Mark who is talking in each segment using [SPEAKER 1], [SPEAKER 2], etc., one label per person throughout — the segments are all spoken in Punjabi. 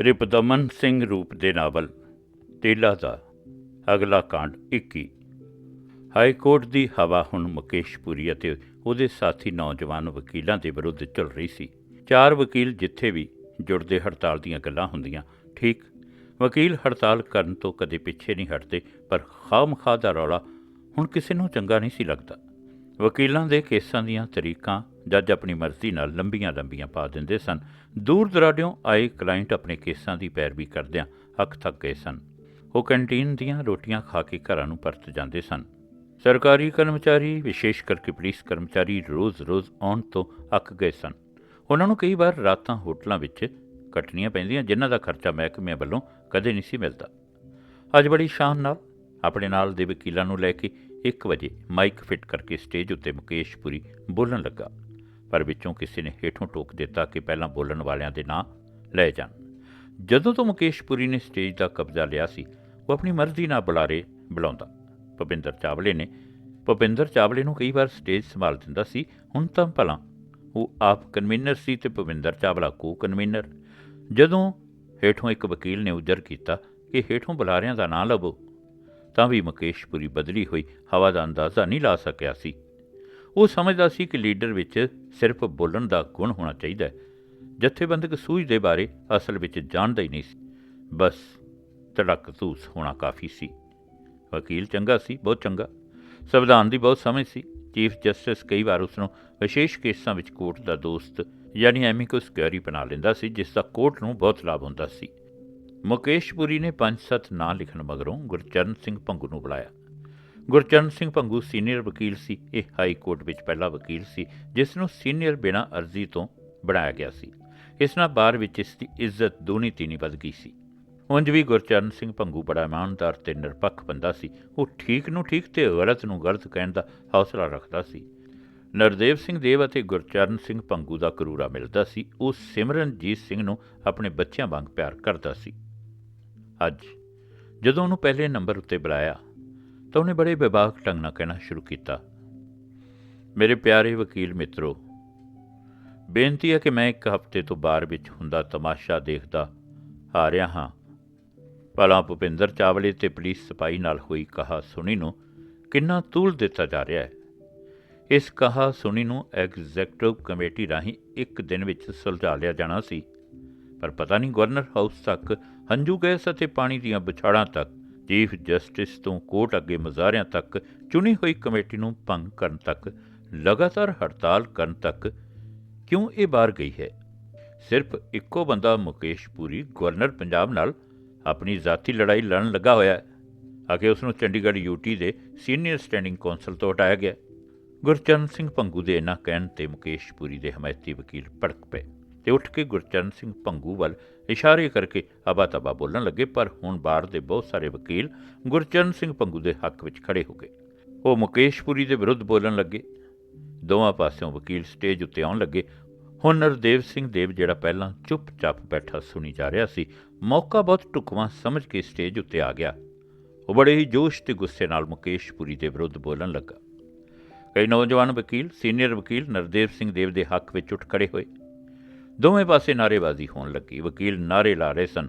[SPEAKER 1] ਰਿਪਦਮਨ ਸਿੰਘ ਰੂਪ ਦੇ ਨਾਵਲ, ਤੇਲਾ ਦਾ, ਅਗਲਾ ਕਾਂਡ 21 ਹਾਈ ਕੋਰਟ ਦੀ ਹਵਾ ਹੁਣ ਮੁਕੇਸ਼ਪੁਰੀ ਅਤੇ ਉਹਦੇ ਸਾਥੀ ਨੌਜਵਾਨ ਵਕੀਲਾਂ ਦੇ ਵਿਰੁੱਧ ਚੱਲ ਰਹੀ ਸੀ। ਚਾਰ ਵਕੀਲ ਜਿੱਥੇ ਵੀ ਜੁੜਦੇ ਹੜਤਾਲ ਦੀਆਂ ਗੱਲਾਂ ਹੁੰਦੀਆਂ, ਠੀਕ। ਵਕੀਲ ਹੜਤਾਲ ਕਰਨ ਤੋਂ ਕਦੇ ਪਿੱਛੇ ਨਹੀਂ ਹਟਦੇ, ਪਰ ਖਾਮਖਾ ਦਾ ਰੌਲਾ ਹੁਣ ਕਿਸੇ ਨੂੰ ਚੰਗਾ ਨਹੀਂ ਸੀ ਲੱਗਦਾ। ਵਕੀਲਾਂ ਦੇ ਕੇਸਾਂ ਦੀਆਂ ਤਰੀਕਾਂ ਜੱਜ ਆਪਣੀ ਮਰਜ਼ੀ ਨਾਲ ਲੰਬੀਆਂ ਲੰਬੀਆਂ ਪਾ ਦਿੰਦੇ ਸਨ। ਦੂਰ ਦਰਾਡਿਓਂ ਆਏ ਕਲਾਇੰਟ ਆਪਣੇ ਕੇਸਾਂ ਦੀ ਪੈਰਵੀ ਕਰਦਿਆਂ ਅੱਖ ਥੱਕ ਗਏ ਸਨ। ਉਹ ਕੰਟੀਨ ਦੀਆਂ ਰੋਟੀਆਂ ਖਾ ਕੇ ਘਰਾਂ ਨੂੰ ਪਰਤ ਜਾਂਦੇ ਸਨ। ਸਰਕਾਰੀ ਕਰਮਚਾਰੀ, ਵਿਸ਼ੇਸ਼ ਕਰਕੇ ਪੁਲਿਸ ਕਰਮਚਾਰੀ ਰੋਜ਼-ਰੋਜ਼ ਆਉਣ ਤੋਂ ਅੱਕ ਗਏ ਸਨ। ਉਹਨਾਂ ਨੂੰ ਕਈ ਵਾਰ ਰਾਤਾਂ ਹੋਟਲਾਂ ਵਿੱਚ ਕੱਟਣੀਆਂ ਪੈਂਦੀਆਂ, ਜਿਨ੍ਹਾਂ ਦਾ ਖਰਚਾ ਮਹਿਕਮੇ ਵੱਲੋਂ ਕਦੇ ਨਹੀਂ ਸੀ ਮਿਲਦਾ। ਅੱਜ ਬੜੀ ਸ਼ਾਨ ਨਾਲ ਆਪਣੇ ਨਾਲ ਦੇ ਵਕੀਲਾਂ ਨੂੰ ਲੈ ਕੇ 1 ਵਜੇ ਮਾਈਕ ਫਿੱਟ ਕਰਕੇ ਸਟੇਜ ਉੱਤੇ ਮੁਕੇਸ਼ ਪੁਰੀ ਬੋਲਣ ਲੱਗਾ। ਪਰ ਵਿੱਚੋਂ ਕਿਸੇ ਨੇ ਹੇਠੋਂ ਟੋਕ ਦਿੱਤਾ ਕਿ ਪਹਿਲਾਂ ਬੋਲਣ ਵਾਲਿਆਂ ਦੇ ਨਾਂ ਲੈ ਜਾਣ। ਜਦੋਂ ਤੋਂ ਮੁਕੇਸ਼ ਪੁਰੀ ਨੇ ਸਟੇਜ ਦਾ ਕਬਜ਼ਾ ਲਿਆ ਸੀ, ਉਹ ਆਪਣੀ ਮਰਜ਼ੀ ਨਾਲ ਬੁਲਾਰੇ ਬੁਲਾਉਂਦਾ। ਭਪਿੰਦਰ ਚਾਵਲੇ ਨੇ, ਭੁਪਿੰਦਰ ਚਾਵਲੇ ਨੂੰ ਕਈ ਵਾਰ ਸਟੇਜ ਸੰਭਾਲ ਦਿੰਦਾ ਸੀ, ਹੁਣ ਤਾਂ ਭਲਾ। ਉਹ ਆਪ ਕਨਵੀਨਰ ਸੀ ਤੇ ਭੁਪਿੰਦਰ ਚਾਵਲਾ ਕੋ ਕਨਵੀਨਰ ਜਦੋਂ ਹੇਠੋਂ ਇੱਕ ਵਕੀਲ ਨੇ ਉਜਰ ਕੀਤਾ ਕਿ ਹੇਠੋਂ ਬੁਲਾਰਿਆਂ ਦਾ ਨਾਂ ਲਵੋ, ਤਾਂ ਵੀ ਮੁਕੇਸ਼ਪੁਰੀ ਬਦਲੀ ਹੋਈ ਹਵਾ ਦਾ ਅੰਦਾਜ਼ਾ ਨਹੀਂ ਲਾ ਸਕਿਆ ਸੀ। ਉਹ ਸਮਝਦਾ ਸੀ ਕਿ ਲੀਡਰ ਵਿੱਚ ਸਿਰਫ ਬੋਲਣ ਦਾ ਗੁਣ ਹੋਣਾ ਚਾਹੀਦਾ ਹੈ। ਜਥੇਬੰਦਕ ਸੂਝ ਦੇ ਬਾਰੇ ਅਸਲ ਵਿੱਚ ਜਾਣਦਾ ਹੀ ਨਹੀਂ ਸੀ। ਬਸ ਤੜਕ ਹੋਣਾ ਕਾਫੀ ਸੀ। ਵਕੀਲ ਚੰਗਾ ਸੀ, ਬਹੁਤ ਚੰਗਾ। ਸੰਵਿਧਾਨ ਦੀ ਬਹੁਤ ਸਮਝ ਸੀ। ਚੀਫ ਜਸਟਿਸ ਕਈ ਵਾਰ ਉਸ ਨੂੰ ਵਿਸ਼ੇਸ਼ ਕੇਸਾਂ ਵਿੱਚ ਕੋਰਟ ਦਾ ਦੋਸਤ ਯਾਨੀ ਐਮਿਕਸ ਗੈਰੀ ਬਣਾ ਲੈਂਦਾ ਸੀ, ਜਿਸ ਦਾ ਕੋਰਟ ਨੂੰ ਬਹੁਤ ਲਾਭ ਹੁੰਦਾ ਸੀ। ਮੁਕੇਸ਼ਪੁਰੀ ਨੇ ਪੰਜ ਸੱਤ ਨਾਂ ਲਿਖਣ ਮਗਰੋਂ ਗੁਰਚਰਨ ਸਿੰਘ ਭੰਗੂ ਨੂੰ ਬੁਲਾਇਆ। ਗੁਰਚਰਨ ਸਿੰਘ ਭੰਗੂ ਸੀਨੀਅਰ ਵਕੀਲ ਸੀ। ਇਹ ਹਾਈ ਕੋਰਟ ਵਿੱਚ ਪਹਿਲਾ ਵਕੀਲ ਸੀ, ਜਿਸ ਨੂੰ ਸੀਨੀਅਰ ਬਿਨਾਂ ਅਰਜ਼ੀ ਤੋਂ ਬਣਾਇਆ ਗਿਆ ਸੀ। ਇਸ ਨਾਲ ਬਾਰ ਵਿੱਚ ਇਸ ਦੀ ਇੱਜ਼ਤ ਦੂਣੀ ਤੀਨੀ ਵੱਧ ਗਈ ਸੀ। ਉਂਝ ਵੀ ਗੁਰਚਰਨ ਸਿੰਘ ਭੰਗੂ ਬੜਾ ਇਮਾਨਦਾਰ ਤੇ ਨਿਰਪੱਖ ਬੰਦਾ ਸੀ। ਉਹ ਠੀਕ ਨੂੰ ਠੀਕ ਤੇ ਗਲਤ ਨੂੰ ਗਲਤ ਕਹਿਣ ਦਾ ਹੌਸਲਾ ਰੱਖਦਾ ਸੀ। ਨਰਦੇਵ ਸਿੰਘ ਦੇਵ ਅਤੇ ਗੁਰਚਰਨ ਸਿੰਘ ਭੰਗੂ ਦਾ ਕਰੂਰਾ ਮਿਲਦਾ ਸੀ। ਉਹ ਸਿਮਰਨਜੀਤ ਸਿੰਘ ਨੂੰ ਆਪਣੇ ਬੱਚਿਆਂ ਵਾਂਗ ਪਿਆਰ ਕਰਦਾ ਸੀ। ਅੱਜ ਜਦੋਂ ਉਹਨੂੰ ਪਹਿਲੇ ਨੰਬਰ ਉੱਤੇ ਬੁਲਾਇਆ ਤਾਂ ਉਹਨੇ ਬੜੇ ਵਿਵਾਕ ਢੰਗ ਨਾਲ ਕਹਿਣਾ ਸ਼ੁਰੂ ਕੀਤਾ। ਮੇਰੇ ਪਿਆਰੇ ਵਕੀਲ ਮਿੱਤਰੋ, ਬੇਨਤੀ ਹੈ ਕਿ ਮੈਂ ਇੱਕ ਹਫ਼ਤੇ ਤੋਂ ਬਾਹਰ ਵਿੱਚ ਹੁੰਦਾ ਤਮਾਸ਼ਾ ਦੇਖਦਾ ਆ ਰਿਹਾ ਹਾਂ। ਭਲਾ ਭੁਪਿੰਦਰ ਚਾਵਲੇ ਤੇ ਪੁਲਿਸ ਸਿਪਾਹੀ ਨਾਲ ਹੋਈ ਕਹਾ ਸੁਣੀ ਨੂੰ ਕਿੰਨਾ ਤੂਲ ਦਿੱਤਾ ਜਾ ਰਿਹਾ ਹੈ। ਇਸ ਕਹਾ ਸੁਣੀ ਨੂੰ ਐਗਜ਼ੈਕਟਿਵ ਕਮੇਟੀ ਰਾਹੀਂ ਇੱਕ ਦਿਨ ਵਿੱਚ ਸੁਲਝਾ ਲਿਆ ਜਾਣਾ ਸੀ। ਪਰ ਪਤਾ ਨਹੀਂ ਗਵਰਨਰ ਹਾਊਸ ਤੱਕ ਹੰਝੂ ਗੈਸ ਅਤੇ ਪਾਣੀ ਦੀਆਂ ਵਿਛਾੜਾਂ ਤੱਕ ਚੀਫ ਜਸਟਿਸ ਤੋਂ ਕੋਰਟ ਅੱਗੇ ਮੁਜ਼ਾਹਰਿਆਂ ਤੱਕ ਚੁਣੀ ਹੋਈ ਕਮੇਟੀ ਨੂੰ ਭੰਗ ਕਰਨ ਤੱਕ, ਲਗਾਤਾਰ ਹੜਤਾਲ ਕਰਨ ਤੱਕ ਕਿਉਂ ਇਹ ਬਾਹਰ ਗਈ ਹੈ? ਸਿਰਫ ਇੱਕੋ ਬੰਦਾ ਮੁਕੇਸ਼ ਮੁਕੇਸ਼ਪੁਰੀ ਗਵਰਨਰ ਪੰਜਾਬ ਨਾਲ ਆਪਣੀ ਜ਼ਾਤੀ ਲੜਾਈ ਲੜਨ ਲੱਗਾ ਹੋਇਆ ਹੈ। ਅਗੇ ਉਸ ਨੂੰ ਚੰਡੀਗੜ੍ਹ ਯੂਟੀ ਦੇ ਸੀਨੀਅਰ ਸਟੈਂਡਿੰਗ ਕੌਂਸਲ ਤੋਂ ਹਟਾਇਆ ਗਿਆ। ਗੁਰਚਰਨ ਸਿੰਘ ਭੰਗੂ ਦੇ ਇਹਨਾਂ ਕਹਿਣ ਤੇ ਮੁਕੇਸ਼ ਮੁਕੇਸ਼ਪੁਰੀ ਦੇ ਹਮਾਇਤੀ ਵਕੀਲ ਭੜਕ ਪਏ। ਤੇ ਉੱਠ ਕੇ ਗੁਰਚਰਨ ਸਿੰਘ ਭੰਗੂ ਵੱਲ ਇਸ਼ਾਰੇ ਕਰਕੇ ਅਬਾ ਤਬਾ ਬੋਲਣ ਲੱਗੇ, ਪਰ ਹੁਣ ਬਾਹਰ ਦੇ ਬਹੁਤ ਸਾਰੇ ਵਕੀਲ ਗੁਰਚਰਨ ਸਿੰਘ ਭੰਗੂ ਦੇ ਹੱਕ ਵਿੱਚ ਖੜੇ ਹੋ ਗਏ। ਉਹ ਮੁਕੇਸ਼ਪੁਰੀ ਦੇ ਵਿਰੁੱਧ ਬੋਲਣ ਲੱਗੇ। ਦੋਵਾਂ ਪਾਸਿਓਂ ਵਕੀਲ ਸਟੇਜ ਉੱਤੇ ਆਉਣ ਲੱਗੇ। ਹੁਣ ਨਰਦੇਵ ਸਿੰਘ ਦੇਵ, ਜਿਹੜਾ ਪਹਿਲਾਂ ਚੁੱਪਚਾਪ ਬੈਠਾ ਸੁਣੀ ਜਾ ਰਿਹਾ ਸੀ, ਮੌਕਾ ਬਹੁਤ ਟੁਕਵਾਂ ਸਮਝ ਕੇ ਸਟੇਜ ਉੱਤੇ ਆ ਗਿਆ। ਉਹ ਬੜੇ ਹੀ ਜੋਸ਼ ਤੇ ਗੁੱਸੇ ਨਾਲ ਮੁਕੇਸ਼ਪੁਰੀ ਦੇ ਵਿਰੁੱਧ ਬੋਲਣ ਲੱਗਾ। ਕਈ ਨੌਜਵਾਨ ਵਕੀਲ, ਸੀਨੀਅਰ ਵਕੀਲ ਨਰਦੇਵ ਸਿੰਘ ਦੇਵ ਦੇ ਹੱਕ ਵਿੱਚ ਉੱਠ ਖੜੇ ਹੋਏ। ਦੋਵੇਂ ਪਾਸੇ ਨਾਰੇਬਾਜ਼ੀ ਹੋਣ ਲੱਗੀ। ਵਕੀਲ ਨਾਰੇ ਲਾ ਰਹੇ ਸਨ।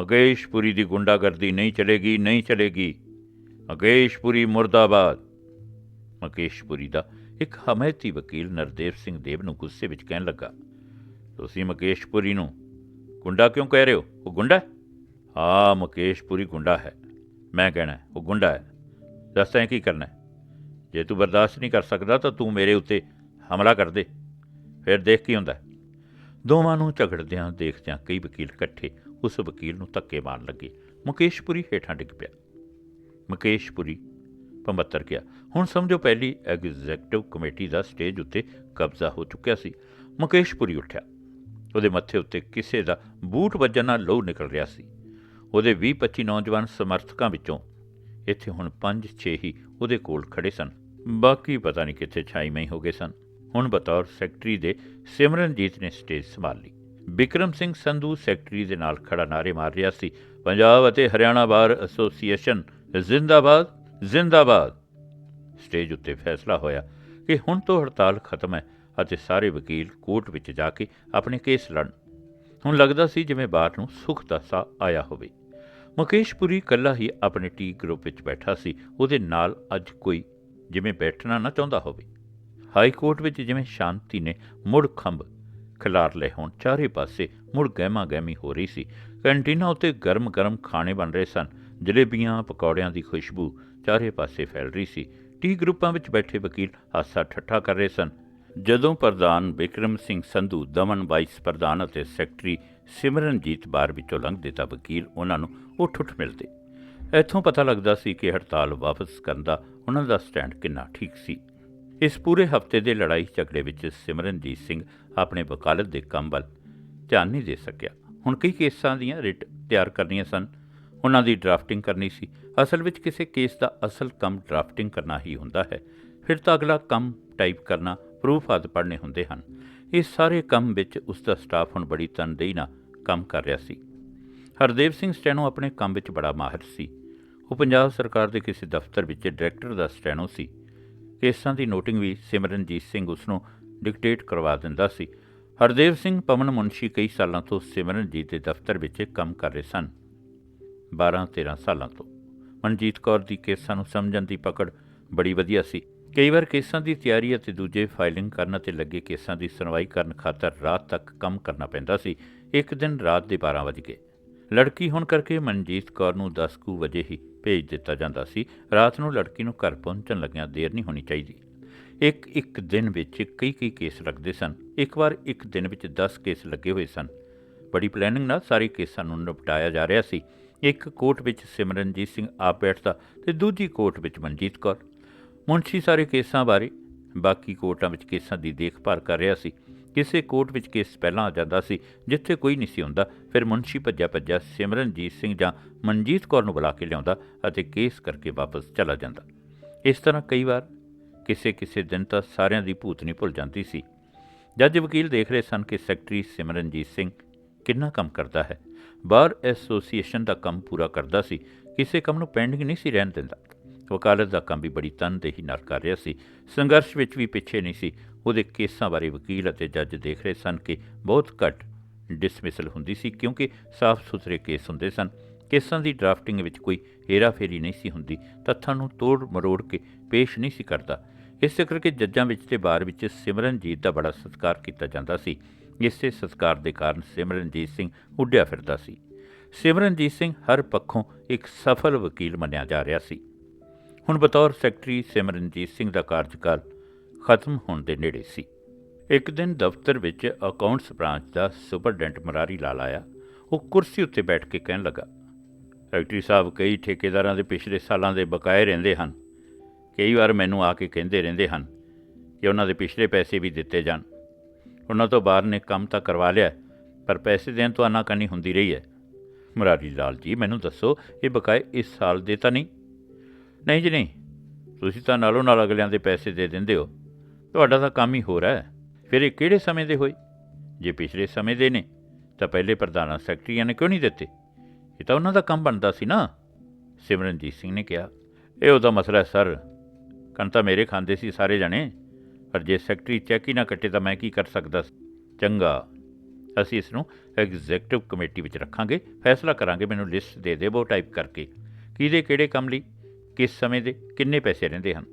[SPEAKER 1] ਅਗੇਸ਼ਪੁਰੀ ਦੀ ਗੁੰਡਾਗਰਦੀ ਨਹੀਂ ਚਲੇਗੀ ਨਹੀਂ ਚਲੇਗੀ। ਅਗੇਸ਼ਪੁਰੀ ਮੁਰਦਾਬਾਦ। ਮਕੇਸ਼ਪੁਰੀ ਦਾ ਇੱਕ ਹਮਾਇਤੀ ਵਕੀਲ ਨਰਦੇਵ ਸਿੰਘ ਦੇਵ ਨੂੰ ਗੁੱਸੇ ਵਿੱਚ ਕਹਿਣ ਲੱਗਾ, ਤੁਸੀਂ ਮਕੇਸ਼ਪੁਰੀ ਨੂੰ ਗੁੰਡਾ ਕਿਉਂ ਕਹਿ ਰਹੇ ਹੋ? ਉਹ ਗੁੰਡਾ ਹੈ? ਹਾਂ, ਮਕੇਸ਼ਪੁਰੀ ਗੁੰਡਾ ਹੈ। ਮੈਂ ਕਹਿਣਾ ਉਹ ਗੁੰਡਾ ਹੈ। ਦੱਸਾਂ ਕੀ ਕਰਨਾ ਹੈ? ਜੇ ਤੂੰ ਬਰਦਾਸ਼ਤ ਨਹੀਂ ਕਰ ਸਕਦਾ ਤਾਂ ਤੂੰ ਮੇਰੇ ਉੱਤੇ ਹਮਲਾ ਕਰ ਦੇ। ਫਿਰ ਦੇਖ ਕੀ ਹੁੰਦਾ ਹੈ। ਦੋਵਾਂ ਨੂੰ ਝਗੜਦਿਆਂ ਦੇਖਦਿਆਂ ਕਈ ਵਕੀਲ ਇਕੱਠੇ ਉਸ ਵਕੀਲ ਨੂੰ ਧੱਕੇ ਮਾਰਨ ਲੱਗੇ। ਮੁਕੇਸ਼ਪੁਰੀ ਹੇਠਾਂ ਡਿੱਗ ਪਿਆ। ਮੁਕੇਸ਼ਪੁਰੀ ਪੰਬੱਤਰ ਗਿਆ ਹੁਣ ਸਮਝੋ ਪਹਿਲੀ ਐਗਜ਼ੈਕਟਿਵ ਕਮੇਟੀ ਦਾ ਸਟੇਜ ਉੱਤੇ ਕਬਜ਼ਾ ਹੋ ਚੁੱਕਿਆ ਸੀ। ਮੁਕੇਸ਼ਪੁਰੀ ਉੱਠਿਆ। ਉਹਦੇ ਮੱਥੇ ਉੱਤੇ ਕਿਸੇ ਦਾ ਬੂਟ ਵੱਜਣ ਨਾਲ ਲਹੂ ਨਿਕਲ ਰਿਹਾ ਸੀ। ਉਹਦੇ 20-25 ਨੌਜਵਾਨ ਸਮਰਥਕਾਂ ਵਿੱਚੋਂ ਇੱਥੇ ਹੁਣ 5-6 ਹੀ ਉਹਦੇ ਕੋਲ ਖੜੇ ਸਨ। ਬਾਕੀ ਪਤਾ ਨਹੀਂ ਕਿੱਥੇ ਛਾਈ ਛਾਈਮਈ ਹੋ ਗਏ ਸਨ। ਹੁਣ ਬਤੌਰ ਸੈਕਟਰੀ ਦੇ ਸਿਮਰਨਜੀਤ ਨੇ ਸਟੇਜ ਸੰਭਾਲ। ਲਈ ਬਿਕਰਮ ਸਿੰਘ ਸੰਧੂ ਸੈਕਟਰੀ ਦੇ ਨਾਲ ਖੜਾ ਨਾਰੇ ਮਾਰ ਰਿਹਾ ਸੀ। ਪੰਜਾਬ ਅਤੇ ਹਰਿਆਣਾ ਬਾਰ ਐਸੋਸੀਏਸ਼ਨ, ਜ਼ਿੰਦਾਬਾਦ ਜ਼ਿੰਦਾਬਾਦ। ਸਟੇਜ ਉੱਤੇ ਫੈਸਲਾ ਹੋਇਆ ਕਿ ਹੁਣ ਤੋਂ ਹੜਤਾਲ ਖਤਮ ਹੈ ਅਤੇ ਸਾਰੇ ਵਕੀਲ ਕੋਰਟ ਵਿੱਚ ਜਾ ਕੇ ਆਪਣੇ ਕੇਸ ਲੜਨ। ਹੁਣ ਲੱਗਦਾ ਸੀ ਜਿਵੇਂ ਬਾਹਰ ਨੂੰ ਸੁੱਖ ਦਾ ਸਾਹ ਆਇਆ ਹੋਵੇ। ਮੁਕੇਸ਼ ਪੁਰੀ ਇਕੱਲਾ ਹੀ ਆਪਣੇ ਟੀ ਗਰੁੱਪ ਵਿੱਚ ਬੈਠਾ ਸੀ। ਉਹਦੇ ਨਾਲ ਅੱਜ ਕੋਈ, ਜਿਵੇਂ ਬੈਠਣਾ ਨਾ ਚਾਹੁੰਦਾ ਹੋਵੇ। ਹਾਈ ਕੋਰਟ ਵਿੱਚ ਜਿਵੇਂ ਸ਼ਾਂਤੀ ਨੇ ਮੁੜ ਖੰਭ ਖਿਲਾਰ ਲਏ ਹੋਣ, ਚਾਰੇ ਪਾਸੇ ਮੁੜ ਗਹਿਮਾ ਗਹਿਮੀ ਹੋ ਰਹੀ ਸੀ। ਕੈਂਟੀਨਾਂ ਉੱਤੇ ਗਰਮ-ਗਰਮ ਖਾਣੇ ਬਣ ਰਹੇ ਸਨ। ਜਲੇਬੀਆਂ, ਪਕੌੜਿਆਂ ਦੀ ਖੁਸ਼ਬੂ ਚਾਰੇ ਪਾਸੇ ਫੈਲ ਰਹੀ ਸੀ। ਟੀ ਗਰੁੱਪਾਂ ਵਿੱਚ ਬੈਠੇ ਵਕੀਲ ਹਾਸਾ ਠੱਠਾ ਕਰ ਰਹੇ ਸਨ। ਜਦੋਂ ਪ੍ਰਧਾਨ ਬਿਕਰਮ ਸਿੰਘ ਸੰਧੂ, ਦਮਨ ਵਾਈਸ ਪ੍ਰਧਾਨ ਅਤੇ ਸੈਕਟਰੀ ਸਿਮਰਨਜੀਤ ਬਾਰ ਵਿੱਚੋਂ ਲੰਘਦੇ ਤਾਂ ਵਕੀਲ, ਉਹਨਾਂ ਨੂੰ ਉੱਠ-ਉੱਠ ਮਿਲਦੇ। ਇੱਥੋਂ ਪਤਾ ਲੱਗਦਾ ਸੀ ਕਿ ਹੜਤਾਲ ਵਾਪਸ ਕਰਨ ਦਾ ਉਹਨਾਂ ਦਾ ਸਟੈਂਡ ਕਿੰਨਾ ਠੀਕ ਸੀ। ਇਸ ਪੂਰੇ ਹਫ਼ਤੇ ਦੇ ਲੜਾਈ ਝਗੜੇ ਵਿੱਚ ਸਿਮਰਨਜੀਤ ਸਿੰਘ ਆਪਣੇ ਵਕਾਲਤ ਦੇ ਕੰਮ ਵੱਲ ਧਿਆਨ ਨਹੀਂ ਦੇ ਸਕਿਆ। ਹੁਣ ਕਈ ਕੇਸਾਂ ਦੀਆਂ ਰਿਟ ਤਿਆਰ ਕਰਨੀਆਂ ਸਨ। ਉਹਨਾਂ ਦੀ ਡਰਾਫਟਿੰਗ ਕਰਨੀ ਸੀ। ਅਸਲ ਵਿੱਚ ਕਿਸੇ ਕੇਸ ਦਾ ਅਸਲ ਕੰਮ ਡਰਾਫਟਿੰਗ ਕਰਨਾ ਹੀ ਹੁੰਦਾ ਹੈ। ਫਿਰ ਤਾਂ ਅਗਲਾ ਕੰਮ ਟਾਈਪ ਕਰਨਾ, ਪ੍ਰੂਫ ਆਦਿ ਪੜ੍ਹਨੇ ਹੁੰਦੇ ਹਨ। ਇਸ ਸਾਰੇ ਕੰਮ ਵਿੱਚ ਉਸ ਦਾ ਸਟਾਫ ਹੁਣ ਬੜੀ ਤਨਦੇਹੀ ਨਾਲ ਕੰਮ ਕਰ ਰਿਹਾ ਸੀ। ਹਰਦੇਵ ਸਿੰਘ ਸਟੈਨੋ ਆਪਣੇ ਕੰਮ ਵਿੱਚ ਬੜਾ ਮਾਹਿਰ ਸੀ। ਉਹ ਪੰਜਾਬ ਸਰਕਾਰ ਦੇ ਕਿਸੇ ਦਫ਼ਤਰ ਵਿੱਚ ਡਾਇਰੈਕਟਰ ਦਾ ਸਟੈਨੋ ਸੀ। ਕੇਸਾਂ ਦੀ ਨੋਟਿੰਗ ਵੀ ਸਿਮਰਨਜੀਤ ਸਿੰਘ ਉਸ ਨੂੰ ਡਿਕਟੇਟ ਕਰਵਾ ਦਿੰਦਾ ਸੀ। ਹਰਦੇਵ ਸਿੰਘ ਪਵਨ ਮੁੰਸ਼ੀ ਕਈ ਸਾਲਾਂ ਤੋਂ ਸਿਮਰਨਜੀਤ ਦੇ ਦਫ਼ਤਰ ਵਿੱਚ ਕੰਮ ਕਰ ਰਹੇ ਸਨ। 12-13 ਸਾਲਾਂ ਤੋਂ। ਮਨਜੀਤ ਕੌਰ ਦੀ ਕੇਸਾਂ ਨੂੰ ਸਮਝਣ ਦੀ ਪਕੜ ਬੜੀ ਵਧੀਆ ਸੀ। ਕਈ ਵਾਰ ਕੇਸਾਂ ਦੀ ਤਿਆਰੀ ਅਤੇ ਦੂਜੇ ਫਾਈਲਿੰਗ ਕਰਨ ਅਤੇ ਲੱਗੇ ਕੇਸਾਂ ਦੀ ਸੁਣਵਾਈ ਕਰਨ ਖਾਤਰ ਰਾਤ ਤੱਕ ਕੰਮ ਕਰਨਾ ਪੈਂਦਾ ਸੀ। ਇੱਕ ਦਿਨ ਰਾਤ ਦੇ 12 ਵਜੇ ਗਏ। ਲੜਕੀ ਹੋਣ ਕਰਕੇ ਮਨਜੀਤ ਕੌਰ ਨੂੰ 10 ਕੁ ਵਜੇ ਹੀ ਭੇਜ ਦਿੱਤਾ ਜਾਂਦਾ ਸੀ, ਰਾਤ ਨੂੰ ਲੜਕੀ ਨੂੰ ਘਰ ਪਹੁੰਚਣ ਲੱਗਿਆਂ ਦੇਰ ਨਹੀਂ ਹੋਣੀ ਚਾਹੀਦੀ। ਇੱਕ ਇੱਕ ਦਿਨ ਵਿੱਚ ਕਈ ਕਈ ਕੇਸ ਲੱਗਦੇ ਸਨ। ਇੱਕ ਵਾਰ ਇੱਕ ਦਿਨ ਵਿੱਚ 10 ਕੇਸ ਲੱਗੇ ਹੋਏ ਸਨ। ਬੜੀ ਪਲੈਨਿੰਗ ਨਾਲ ਸਾਰੇ ਕੇਸਾਂ ਨੂੰ ਨਿਪਟਾਇਆ ਜਾ ਰਿਹਾ ਸੀ। ਇੱਕ ਕੋਰਟ ਵਿੱਚ ਸਿਮਰਨਜੀਤ ਸਿੰਘ ਆਪ ਬੈਠਦਾ ਤੇ ਦੂਜੀ ਕੋਰਟ ਵਿੱਚ ਮਨਜੀਤ ਕੌਰ। ਮੁਨਸ਼ੀ ਸਾਰੇ ਕੇਸਾਂ ਬਾਰੇ, ਬਾਕੀ ਕੋਰਟਾਂ ਵਿੱਚ ਕੇਸਾਂ ਦੀ ਦੇਖਭਾਲ ਕਰ ਰਿਹਾ ਸੀ। ਕਿਸੇ ਕੋਰਟ ਵਿੱਚ ਕੇਸ ਪਹਿਲਾਂ ਆ ਜਾਂਦਾ ਸੀ, ਜਿੱਥੇ ਕੋਈ ਨਹੀਂ ਸੀ ਹੁੰਦਾ। ਫਿਰ ਮੁਨਸ਼ੀ ਭੱਜਿਆ ਭੱਜਿਆ ਸਿਮਰਨਜੀਤ ਸਿੰਘ ਜਾਂ ਮਨਜੀਤ ਕੌਰ ਨੂੰ ਬੁਲਾ ਕੇ ਲਿਆਉਂਦਾ ਅਤੇ ਕੇਸ ਕਰਕੇ ਵਾਪਸ ਚਲਾ ਜਾਂਦਾ। ਇਸ ਤਰ੍ਹਾਂ ਕਈ ਵਾਰ ਕਿਸੇ ਕਿਸੇ ਦਿਨ ਤਾਂ ਸਾਰਿਆਂ ਦੀ ਭੂਤਨੀ ਭੁੱਲ ਜਾਂਦੀ ਸੀ। ਜੱਜ ਵਕੀਲ ਦੇਖ ਰਹੇ ਸਨ ਕਿ ਸੈਕਟਰੀ ਸਿਮਰਨਜੀਤ ਸਿੰਘ ਕਿੰਨਾ ਕੰਮ ਕਰਦਾ ਹੈ। ਬਾਰ ਐਸੋਸੀਏਸ਼ਨ ਦਾ ਕੰਮ ਪੂਰਾ ਕਰਦਾ ਸੀ। ਕਿਸੇ ਕੰਮ ਨੂੰ ਪੈਂਡਿੰਗ ਨਹੀਂ ਸੀ ਰਹਿਣ ਦਿੰਦਾ। ਵਕਾਲਤ ਦਾ ਕੰਮ ਵੀ ਬੜੀ ਤਨਦੇਹੀ ਨਾਲ ਕਰ ਰਿਹਾ ਸੀ। ਸੰਘਰਸ਼ ਵਿੱਚ ਵੀ ਪਿੱਛੇ ਨਹੀਂ ਸੀ। ਉਹਦੇ ਕੇਸਾਂ ਬਾਰੇ ਵਕੀਲ ਅਤੇ ਜੱਜ ਦੇਖ ਰਹੇ ਸਨ ਕਿ ਬਹੁਤ ਘੱਟ ਡਿਸਮਿਸਲ ਹੁੰਦੀ ਸੀ ਕਿਉਂਕਿ ਸਾਫ਼ ਸੁਥਰੇ ਕੇਸ ਹੁੰਦੇ ਸਨ। ਕੇਸਾਂ ਦੀ ਡਰਾਫਟਿੰਗ ਵਿੱਚ ਕੋਈ ਹੇਰਾਫੇਰੀ ਨਹੀਂ ਸੀ ਹੁੰਦੀ। ਤੱਥਾਂ ਨੂੰ ਤੋੜ ਮਰੋੜ ਕੇ ਪੇਸ਼ ਨਹੀਂ ਸੀ ਕਰਦਾ। ਇਸੇ ਕਰਕੇ ਜੱਜਾਂ ਵਿੱਚ ਤੇ ਬਾਰ ਵਿੱਚ ਸਿਮਰਨਜੀਤ ਦਾ ਬੜਾ ਸਤਿਕਾਰ ਕੀਤਾ ਜਾਂਦਾ ਸੀ। ਇਸੇ ਸਤਿਕਾਰ ਦੇ ਕਾਰਨ ਸਿਮਰਨਜੀਤ ਸਿੰਘ ਉੱਡਿਆ ਫਿਰਦਾ ਸੀ। ਸਿਮਰਨਜੀਤ ਸਿੰਘ ਹਰ ਪੱਖੋਂ ਇੱਕ ਸਫਲ ਵਕੀਲ ਮੰਨਿਆ ਜਾ ਰਿਹਾ ਸੀ। ਹੁਣ ਬਤੌਰ ਸੈਕਟਰੀ ਸਿਮਰਨਜੀਤ ਸਿੰਘ ਦਾ ਕਾਰਜਕਾਲ ਖਤਮ ਹੋਣ ਦੇ ਨੇੜੇ ਸੀ। ਇੱਕ ਦਿਨ ਦਫ਼ਤਰ ਵਿੱਚ ਅਕਾਊਂਟਸ ਬ੍ਰਾਂਚ ਦਾ ਸੁਪਰਡੈਂਟ ਮਰਾਰੀ ਲਾਲ ਆਇਆ। ਉਹ ਕੁਰਸੀ ਉੱਤੇ ਬੈਠ ਕੇ ਕਹਿਣ ਲੱਗਾ ਸੈਕਟਰੀ ਸਾਹਿਬ, ਕਈ ਠੇਕੇਦਾਰਾਂ ਦੇ ਪਿਛਲੇ ਸਾਲਾਂ ਦੇ ਬਕਾਏ ਰਹਿੰਦੇ ਹਨ। ਕਈ ਵਾਰ ਮੈਨੂੰ ਆ ਕੇ ਕਹਿੰਦੇ ਰਹਿੰਦੇ ਹਨ ਕਿ ਉਹਨਾਂ ਦੇ ਪਿਛਲੇ ਪੈਸੇ ਵੀ ਦਿੱਤੇ ਜਾਣ। ਉਹਨਾਂ ਤੋਂ ਬਾਹਰ ਨੇ ਕੰਮ ਤਾਂ ਕਰਵਾ ਲਿਆ, ਪਰ ਪੈਸੇ ਦੇਣ ਤੋਂ ਆਨਾਕਾਨੀ ਹੁੰਦੀ ਰਹੀ ਹੈ। ਮੁਰਾਰੀ ਲਾਲ ਜੀ, ਮੈਨੂੰ ਦੱਸੋ, ਇਹ ਬਕਾਏ ਇਸ ਸਾਲ ਦੇ ਤਾਂ ਨਹੀਂ? ਨਹੀਂ ਜੀ ਨਹੀਂ। ਤੁਸੀਂ ਤਾਂ ਨਾਲੋਂ ਨਾਲ ਅਗਲਿਆਂ ਦੇ ਪੈਸੇ ਦੇ ਦਿੰਦੇ ਹੋ। ਤੁਹਾਡਾ ਤਾਂ ਕੰਮ ਹੀ ਹੋਰ ਹੈ। ਫਿਰ ਇਹ ਕਿਹੜੇ ਸਮੇਂ ਦੇ ਹੋਏ? ਜੇ ਪਿਛਲੇ ਸਮੇਂ ਦੇ ਨੇ, ਤਾਂ ਪਹਿਲੇ ਪ੍ਰਧਾਨਾਂ ਸੈਕਟਰੀਆਂ ਨੇ ਕਿਉਂ ਨਹੀਂ ਦਿੱਤੇ? ਇਹ ਤਾਂ ਉਹਨਾਂ ਦਾ ਕੰਮ ਬਣਦਾ ਸੀ ਨਾ। ਸਿਮਰਨਜੀਤ ਸਿੰਘ ਨੇ ਕਿਹਾ, ਇਹ ਉਹਦਾ ਮਸਲਾ ਹੈ, ਸਰ। ਕਣ ਤਾਂ ਮੇਰੇ ਖਾਂਦੇ ਸੀ ਸਾਰੇ ਜਣੇ। ਪਰ ਜੇ ਸੈਕਟਰੀ ਚੈੱਕ ਹੀ ਨਾ ਕੱਟੇ ਤਾਂ ਮੈਂ ਕੀ ਕਰ ਸਕਦਾ ਚੰਗਾ। ਅਸੀਂ ਇਸ ਨੂੰ ਐਗਜ਼ੈਕਟਿਵ ਕਮੇਟੀ ਵਿੱਚ ਰੱਖਾਂਗੇ। ਫੈਸਲਾ ਕਰਾਂਗੇ। ਮੈਨੂੰ ਲਿਸਟ ਦੇ ਦੇਵੋ ਟਾਈਪ ਕਰਕੇ। ਕਿਹਦੇ ਕਿਹੜੇ ਕੰਮ ਲਈ? ਕਿਸ ਸਮੇਂ ਦੇ ਕਿੰਨੇ ਪੈਸੇ ਰਹਿੰਦੇ ਹਨ?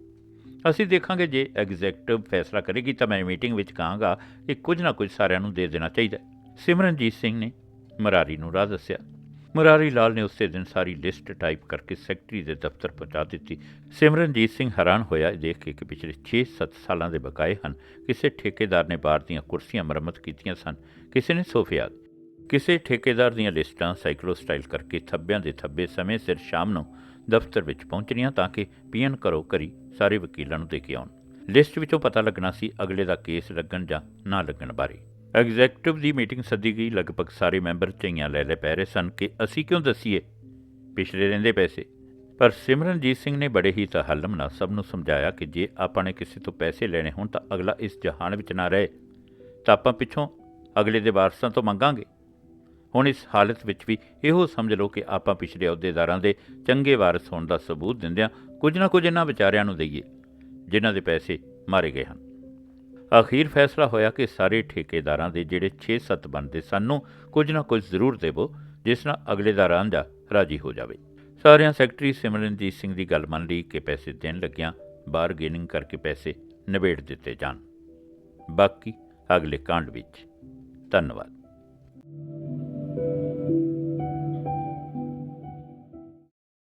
[SPEAKER 1] ਅਸੀਂ ਦੇਖਾਂਗੇ ਜੇ ਐਗਜ਼ੈਕਟਿਵ ਫੈਸਲਾ ਕਰੇਗੀ ਤਾਂ ਮੈਂ ਮੀਟਿੰਗ ਵਿੱਚ ਕਹਾਂਗਾ ਕਿ ਕੁਝ ਨਾ ਕੁਝ ਸਾਰਿਆਂ ਨੂੰ ਦੇ ਦੇਣਾ ਚਾਹੀਦਾ ਸਿਮਰਨਜੀਤ ਸਿੰਘ ਨੇ ਮਰਾਰੀ ਨੂੰ ਰਾਹ ਦੱਸਿਆ। ਮੁਰਾਰੀ ਲਾਲ ਨੇ ਉਸੇ ਦਿਨ ਸਾਰੀ ਲਿਸਟ ਟਾਈਪ ਕਰਕੇ ਸੈਕਟਰੀ ਦੇ ਦਫ਼ਤਰ ਪਹੁੰਚਾ ਦਿੱਤੀ। ਸਿਮਰਨਜੀਤ ਸਿੰਘ ਹੈਰਾਨ ਹੋਇਆ, ਇਹ ਦੇਖ ਕੇ ਕਿ ਪਿਛਲੇ 6-7 ਸਾਲਾਂ ਦੇ ਬਕਾਏ ਹਨ, ਕਿਸੇ ਠੇਕੇਦਾਰ ਨੇ ਬਾਹਰ ਦੀਆਂ ਕੁਰਸੀਆਂ ਮੁਰੰਮਤ ਕੀਤੀਆਂ ਸਨ, ਕਿਸੇ ਨੇ ਸੋਫੇ ਆਦਿ ਕਿਸੇ ਠੇਕੇਦਾਰ ਦੀਆਂ ਲਿਸਟਾਂ ਸਾਈਕਲੋ ਸਟਾਈਲ ਕਰਕੇ ਥੱਬਿਆਂ ਦੇ ਥੱਬੇ ਸਮੇਂ ਸਿਰ ਸ਼ਾਮ ਨੂੰ ਦਫ਼ਤਰ ਵਿੱਚ ਪਹੁੰਚਣੀਆਂ ਤਾਂ ਕਿ ਪੀਐਨ ਕਰੋ ਕਰੀ ਸਾਰੇ ਵਕੀਲਾਂ ਨੂੰ ਦੇ ਕੇ ਆਉਣ। ਲਿਸਟ ਵਿੱਚੋਂ ਪਤਾ ਲੱਗਣਾ ਸੀ ਅਗਲੇ ਦਾ ਕੇਸ ਲੱਗਣ ਜਾਂ ਨਾ ਲੱਗਣ ਬਾਰੇ। ਐਗਜ਼ੈਕਟਿਵ ਦੀ ਮੀਟਿੰਗ ਸੱਦੀ ਗਈ। ਲਗਭਗ ਸਾਰੇ ਮੈਂਬਰ ਝਈਆਂ ਲੈ ਲੈ ਪੈ ਰਹੇ ਸਨ ਕਿ ਅਸੀਂ ਕਿਉਂ ਦਸੀਏ? ਪਿਛਲੇ ਰਹਿੰਦੇ ਪੈਸੇ। ਪਰ ਸਿਮਰਨਜੀਤ ਸਿੰਘ ਨੇ ਬੜੇ ਹੀ ਤਹੱਲਮ ਨਾਲ ਸਭ ਨੂੰ ਸਮਝਾਇਆ ਕਿ ਜੇ ਆਪਾਂ ਨੇ ਕਿਸੇ ਤੋਂ ਪੈਸੇ ਲੈਣੇ ਹੋਣ ਤਾਂ ਅਗਲਾ ਇਸ ਜਹਾਨ ਵਿੱਚ ਨਾ ਰਹੇ। ਤਾਂ ਆਪਾਂ ਪਿੱਛੋਂ ਅਗਲੇ ਦੇ ਵਾਰਸਾਂ ਤੋਂ ਮੰਗਾਂਗੇ। ਹੁਣ ਇਸ ਹਾਲਤ ਵਿੱਚ ਵੀ ਇਹੋ ਸਮਝ ਲਓ ਕਿ ਆਪਾਂ ਪਿਛਲੇ ਅਹੁਦੇਦਾਰਾਂ ਦੇ ਚੰਗੇ ਵਾਰਸ ਹੋਣ ਦਾ ਸਬੂਤ ਦਿੰਦਿਆਂ ਕੁਝ ਨਾ ਕੁਝ ਇਹਨਾਂ ਵਿਚਾਰਿਆਂ ਨੂੰ ਦਈਏ, ਜਿਨ੍ਹਾਂ ਦੇ ਪੈਸੇ ਮਾਰੇ ਗਏ ਹਨ। ਅਖੀਰ ਫੈਸਲਾ ਹੋਇਆ ਕਿ ਸਾਰੇ ਠੇਕੇਦਾਰਾਂ ਦੇ ਜਿਹੜੇ 6-7 ਬਣਦੇ ਸਾਨੂੰ ਕੁਝ ਨਾ ਕੁਝ ਜ਼ਰੂਰ ਦੇਵੋ, ਜਿਸ ਨਾਲ ਅਗਲੇ ਦਾ ਰਾਂਝਾ ਰਾਜੀ ਹੋ ਜਾਵੇ। ਸਾਰਿਆਂ ਸੈਕਟਰੀ ਸਿਮਰਨਜੀਤ ਸਿੰਘ ਦੀ ਗੱਲ ਮੰਨ ਲਈ ਕਿ ਪੈਸੇ ਦੇਣ ਲੱਗਿਆਂ ਬਾਰਗੇਨਿੰਗ ਕਰਕੇ ਪੈਸੇ ਨਿਬੇੜ ਦਿੱਤੇ ਜਾਣ। ਬਾਕੀ ਅਗਲੇ ਕਾਂਡ ਵਿੱਚ। ਧੰਨਵਾਦ।